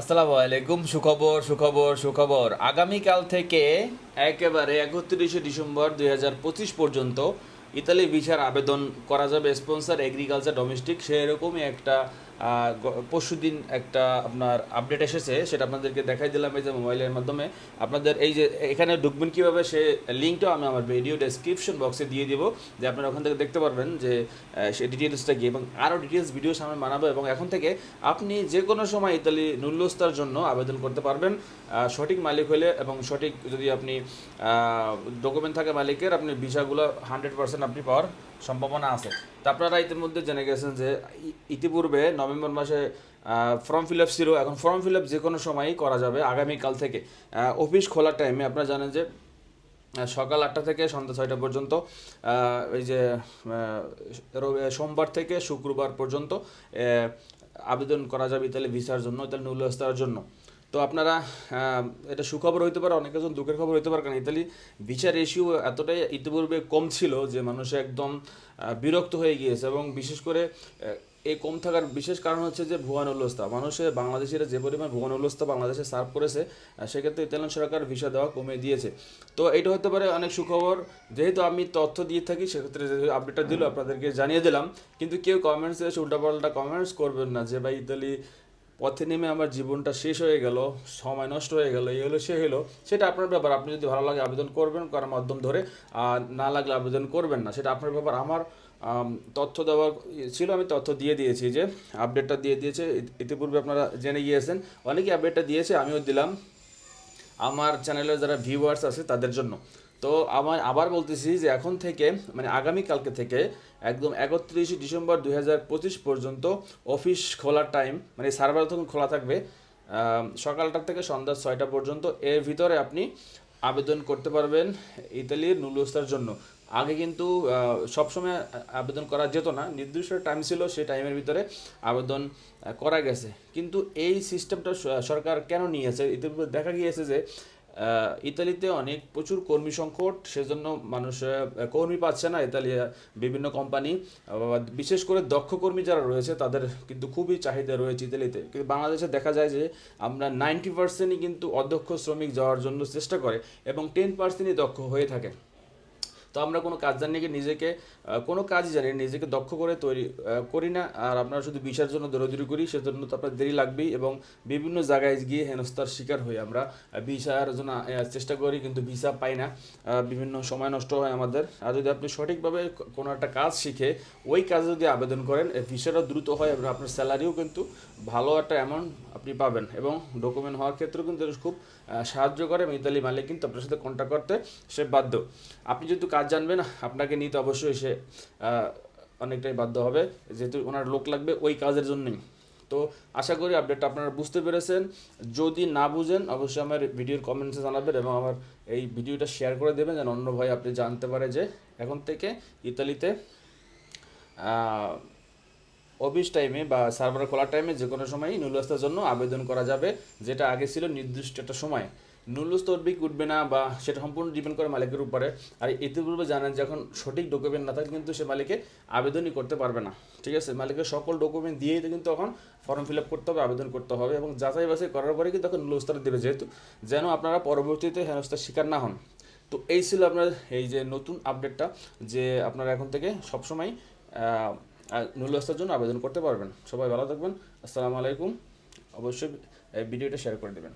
আসসালামু আলাইকুম, সুখবর সুখবর সুখবর। আগামীকাল থেকে একেবারে একত্রিশে ডিসেম্বর দুই হাজার পঁচিশ পর্যন্ত ইতালি ভিসার আবেদন করা যাবে। স্পন্সার এগ্রিকালচার ডোমেস্টিক সেরকমই একটা পরশু দিন একটা আপনার আপডেট এসেছে, সেটা আপনাদেরকে দেখাই দিলাম এই যে মোবাইলের মাধ্যমে। আপনাদের এই যে, এখানে ঢুকবেন কীভাবে, সে লিঙ্কটাও আমি আমার ভিডিও ডেসক্রিপশন বক্সে দিয়ে দিব, যে আপনারা ওখান থেকে দেখতে পারবেন যে সে ডিটেলসটা গিয়ে এবং আরও ডিটেলস ভিডিও সামনে বানাবো, এবং এখন থেকে আপনি যে কোনো সময় ইতালি নুল্যস্তার জন্য আবেদন করতে পারবেন। সঠিক মালিক হলে এবং সঠিক যদি আপনি ডকুমেন্ট থাকে মালিকের, আপনি ভিসাগুলো হান্ড্রেড পার্সেন্ট আপনি পাওয়ার সম্ভাবনা আছে। তা আপনারা ইতিমধ্যে জেনে গেছেন যে ইতিপূর্বে নভেম্বর মাসে ফর্ম ফিল আপ ছিল। এখন ফর্ম ফিল আপ যে কোনো সময়ই করা যাবে আগামীকাল থেকে। অফিস খোলার টাইমে আপনারা জানেন যে সকাল আটটা থেকে সন্ধ্যা ছয়টা পর্যন্ত এই যে সোমবার থেকে শুক্রবার পর্যন্ত আবেদন করা যাবে তাহলে ভিসার জন্য, ইতালি নুলস্তার জন্য। তো আপনারা এটা সুখবর হইতে পারে অনেকের জন্য দুঃখের খবর হইতে পারে কারণ ইতালি ভিসা রেশিও এতটাই ইতিপূর্বে কম ছিল যে মানুষ একদম বিরক্ত হয়ে গিয়েছে এবং বিশেষ করে এই কম থাকার বিশেষ কারণ হচ্ছে যে ভুয়ান উল্লস্তা মানুষের বাংলাদেশিরা যে পরিমাণ ভুয়ান উল্লস্তা বাংলাদেশে সার্ভ করেছে সেক্ষেত্রে ইতালিয়ান সরকার ভিসা দেওয়া কমিয়ে দিয়েছে। তো এটা হতে পারে অনেক সুখবর। যেহেতু আমি তথ্য দিয়ে থাকি সেক্ষেত্রে যেহেতু আপডেটটা দিল আপনাদেরকে জানিয়ে দিলাম। কিন্তু কেউ কমেন্টসে এসে উল্টাপাল্টা কমেন্টস করবেন না যে ভাই ইতালি পথে নেমে আমার জীবনটা শেষ হয়ে গেল, সময় নষ্ট হয়ে গেল, এই হলো সে হলো। সেটা আপনার ব্যাপার। আপনি যদি ভালো লাগে আবেদন করবেন, করার মাধ্যম ধরে, আর না লাগলে আবেদন করবেন না। সেটা আপনার ব্যাপার। আমার তথ্য দেওয়ার ছিল, আমি তথ্য দিয়ে দিয়েছি যে আপডেটটা দিয়ে দিয়েছে। ইত- ইতিপূর্বে আপনারা জেনে গিয়েছেন। অনেকেই আপডেটটা দিয়েছে, আমিও দিলাম। আমার চ্যানেলের যারা ভিউয়ার্স আছে, তাদের জন্য। তো আমার আবার বলতেছি যে এখন থেকে মানে আগামী কালকে থেকে একদম একত্রিশে ডিসেম্বর দু হাজার পঁচিশ পর্যন্ত অফিস খোলার টাইম মানে সার্ভার তখন খোলা থাকবে সকালটা থেকে সন্ধ্যা ছয়টা পর্যন্ত এর ভিতরে আপনি আবেদন করতে পারবেন ইতালির নুলস্তার জন্য। আগে কিন্তু সবসময় আবেদন করা যেত না, নির্দিষ্ট টাইম ছিল সেই টাইমের ভিতরে আবেদন করা গেছে। কিন্তু এই সিস্টেমটা সরকার কেন নিয়েছে? ইতিপূর্বে দেখা গিয়েছে যে ইতালিতে অনেক প্রচুর কর্মী সংকট, সেজন্য মানুষ কর্মী পাচ্ছে না ইতালি বিভিন্ন কোম্পানি বিশেষ করে দক্ষ কর্মী যারা রয়েছে, তাদের কিন্তু খুবই চাহিদা রয়েছে ইতালিতে। কিন্তু বাংলাদেশে দেখা যায় যে, আমরা নাইনটি পার্সেন্টই কিন্তু অধ্যক্ষ শ্রমিক যাওয়ার জন্য চেষ্টা করে এবং টেন পার্সেন্টই দক্ষ হয়ে থাকে। তো আমরা কোনো কাজ জানি কি নিজেকে কোনো কাজই জানি নিজেকে দক্ষ করে তৈরি করি না, আর আপনারা শুধু ভিসার জন্য দৌড়াদৌড়ি করি, সেজন্য তো আপনার দেরি লাগবেই এবং বিভিন্ন জায়গায় গিয়ে হেনস্থার শিকার হই আমরা। ভিসার জন্য চেষ্টা করি কিন্তু ভিসা পাই না বিভিন্ন সময় নষ্ট হয় আমাদের। আর যদি আপনি সঠিকভাবে কোনো একটা কাজ শিখে ওই কাজে যদি আবেদন করেন ভিসাটা দ্রুত হয় এবং আপনার স্যালারিও কিন্তু ভালো একটা অ্যামাউন্ট আপনি পাবেন এবং ডকুমেন্ট হওয়ার ক্ষেত্রেও কিন্তু খুব সাহায্য করে এবং ইতালি মালিক কিন্তু আপনার সাথে কন্ট্যাক্ট করতে সে বাধ্য। আপনি যেহেতু কাজ জানবেন, আপনাকে নিতে অবশ্যই সে অনেকটাই বাধ্য হবে। যেহেতু ওনার লোক লাগবে ওই কাজের জন্যই। তো আশা করি আপডেটটা আপনারা বুঝতে পেরেছেন। যদি না বুঝেন, অবশ্যই আমার ভিডিওর কমেন্টসে জানাবেন এবং আমার এই ভিডিওটা শেয়ার করে দেবেন যেন অন্য ভাই আপনি জানতে পারে যে এখন থেকে ইতালিতে অফিস টাইমে বা সার্ভার খোলার টাইমে যে কোনো সময়ই নুলস্তার জন্য আবেদন করা যাবে, যেটা আগে ছিল নির্দিষ্ট একটা সময়। নুলস্ত উঠবে কি উঠবে না বা সেটা সম্পূর্ণ ডিপেন্ড করে মালিকের উপরে। আর ইতিপূর্বে জানেন, যখন সঠিক ডকুমেন্ট না থাকে কিন্তু সে মালিকে আবেদনই করতে পারবে না। ঠিক আছে? মালিকের সকল ডকুমেন্ট দিয়েই তো কিন্তু তখন ফর্ম ফিল আপ করতে হবে, আবেদন করতে হবে এবং যাচাই বাছাই করার পরে কিন্তু তখন নুলস্তার দেবে যেহেতু, যেন আপনারা পরবর্তীতে হেনস্তার শিকার না হন। তো এই ছিল আপনার এই যে নতুন আপডেটটা যে আপনারা এখন থেকে সবসময় নুলস্তার জন্য আবেদন করতে পারবেন। সবাই ভালো থাকবেন। আসসালামু আলাইকুম। অবশ্যই ভিডিওটা শেয়ার করে দেবেন।